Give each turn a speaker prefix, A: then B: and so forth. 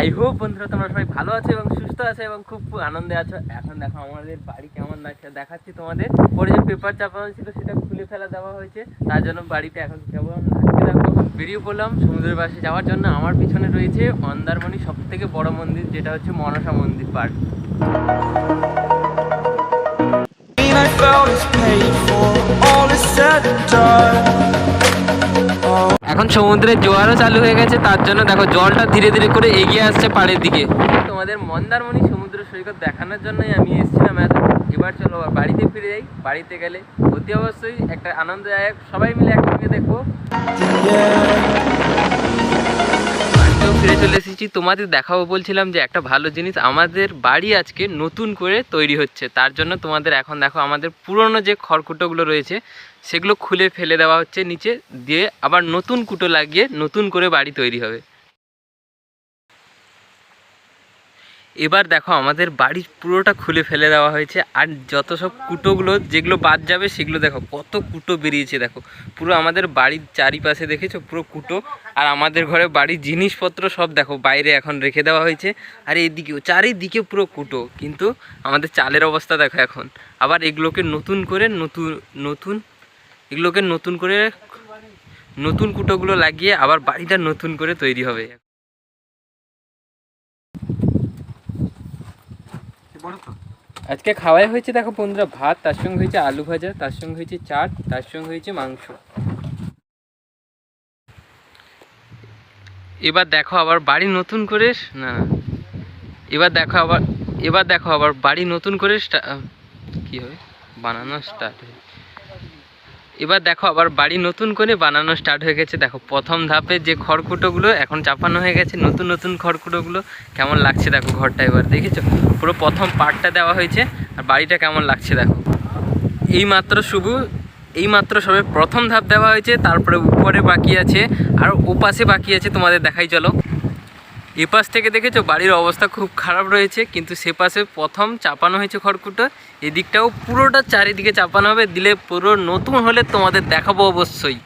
A: I hope বন্ধুরা তোমরা সবাই ভালো আছো এবং সুস্থ আছো এবং খুব আনন্দে আছো। এখন দেখো আমাদের বাড়ি কেমন লাগছে, দেখাচ্ছি তোমাদের। পরে যে পেপার চাপানো ছিল সেটা খুলে ফেলা দেওয়া হয়েছে। তার জন্য বাড়িতে এখন কেমন লাগছে দেখো বেরিয়ে পড়লাম সমুদ্রের পাশে যাওয়ার জন্য। আমার পিছনে রয়েছে মন্দারমণি সব থেকে বড় মন্দির, যেটা হচ্ছে Manasa Mandir park.
B: All is said and done.
A: এখন সমুদ্রের জোয়ারও চালু হয়ে গেছে, তার জন্য দেখো জলটা ধীরে ধীরে করে এগিয়ে আসছে পাড়ের দিকে। তোমাদের মন্দারমণি সমুদ্র সৈকত দেখানোর জন্যই আমি এসেছিলাম এত। এবার চলো বাড়িতে ফিরে যাই। বাড়িতে গেলে অতি অবশ্যই একটা আনন্দদায়ক সবাই মিলে একসঙ্গে দেখব। চলে এসেছি। তোমাদের দেখাবো বলছিলাম যে একটা ভালো জিনিস আমাদের বাড়ি আজকে নতুন করে তৈরি হচ্ছে। তার জন্য তোমাদের এখন দেখো আমাদের পুরনো যে খড়কুটোগুলো রয়েছে, সেগুলো খুলে ফেলে দেওয়া হচ্ছে নিচে দিয়ে আবার নতুন কুটো লাগিয়ে নতুন করে বাড়ি তৈরি হবে। এবার দেখো আমাদের বাড়ির পুরোটা খুলে ফেলে দেওয়া হয়েছে। আর যত সব কুটোগুলো, যেগুলো বাদ যাবে, সেগুলো দেখো, কত কুটো বেরিয়েছে দেখো। পুরো আমাদের বাড়ির চারিপাশে দেখেছ, পুরো কুটো। আর আমাদের ঘরে বাড়ির জিনিসপত্র সব দেখো, বাইরে এখন রেখে দেওয়া হয়েছে। আর এদিকেও চারিদিকে পুরো কুটো। কিন্তু আমাদের চালের অবস্থা দেখো এখন। আবার এগুলোকে নতুন করে নতুন নতুন, এগুলোকে নতুন করে নতুন কুটোগুলো লাগিয়ে আবার বাড়িটা নতুন করে তৈরি হবে। আজকে খাওয়াই হয়েছে দেখো বন্ধুরা ভাত, তার সঙ্গে হয়েছে আলু ভাজা, তার সঙ্গে হয়েছে চাট, তার সঙ্গে হয়েছে মাংস। এবার দেখো আবার বাড়ি নতুন করে না এবার দেখো আবার, এবার দেখো আবার বাড়ি নতুন করে কি হবে? বানানো স্টার্ট এবার দেখো আবার বাড়ি নতুন করে বানানো স্টার্ট হয়ে গেছে। দেখো, প্রথম ধাপে যে খড়কুটোগুলো এখন চাপানো হয়ে গেছে, নতুন নতুন খড়কুটোগুলো কেমন লাগছে দেখো ঘরটা এবার, দেখেছ? পুরো প্রথম পার্টটা দেওয়া হয়েছে, আর বাড়িটা কেমন লাগছে দেখো। এই মাত্র শুভ এই মাত্র সবে প্রথম ধাপ দেওয়া হয়েছে, তারপরে উপরে বাকি আছে, আর ওপাশে বাকি আছে তোমাদের দেখাই চলো। এপাশ থেকে দেখেছ বাড়ির অবস্থা খুব খারাপ রয়েছে, কিন্তু সে পাশে প্রথম চাপানো হয়েছে খড়কুটো। এদিকটাও পুরোটা চারিদিকে চাপানো হবে, দিলে পুরো নতুন হলে তোমাদের দেখাবো অবশ্যই।